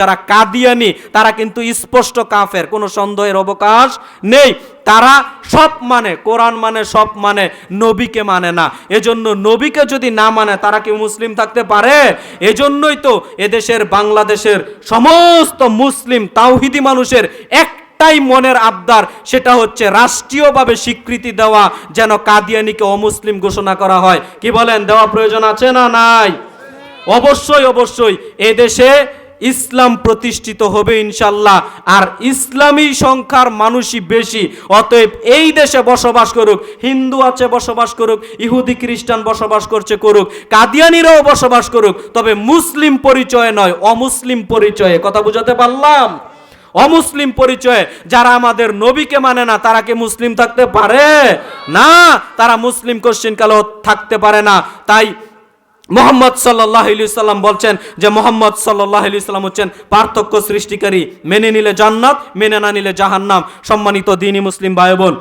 যারা কাদিয়ানি, তারা কিন্তু স্পষ্ট কাফের, কোনো সন্দেহের অবকাশ নেই। তারা সব মানে কোরআন মানে সব মানে নবীকে মানে না। এজন্য নবীকে যদি না মানে তারা কি মুসলিম থাকতে পারে? এজন্যই তো এদেশের, বাংলাদেশের সমস্ত মুসলিম তাওহিদি মানুষের এক একটাই মনের আবদার, সেটা হচ্ছে রাষ্ট্রীয়ভাবে স্বীকৃতি দেওয়া, যেন কাদিয়ানিকে অমুসলিম ঘোষণা করা হয়। কি বলেন? দেওয়া প্রয়োজন আছে না নাই? অবশ্যই অবশ্যই। এদেশে ইসলাম প্রতিষ্ঠিত হবে ইনশাল্লাহ, আর ইসলামী সংখ্যার মানুষই বেশি। অতএব এই দেশে বসবাস করুক, হিন্দু আছে বসবাস করুক, ইহুদি খ্রিস্টান বসবাস করছে করুক, কাদিয়ানিরাও বসবাস করুক, তবে মুসলিম পরিচয়ে নয়, অমুসলিম পরিচয়ে। কথা বুঝাতে পারলাম? অমুসলিম পরিচয়ে। যারা আমাদের নবীকে মানে না, তারা কি মুসলিম থাকতে পারে? না, তারা মুসলিম কোশ্চিন কালো থাকতে পারে না। তাই মোহাম্মদ সাল্লাহ সাল্লাম বলছেন যে মোহাম্মদ সাল্লাহ সাল্লাম হচ্ছেন পার্থক্য সৃষ্টিকারী। মেনে নিলে জান্নাত, মেনে না নিলে জাহান্নাম। সম্মানিত দিনী মুসলিম ভাই বোন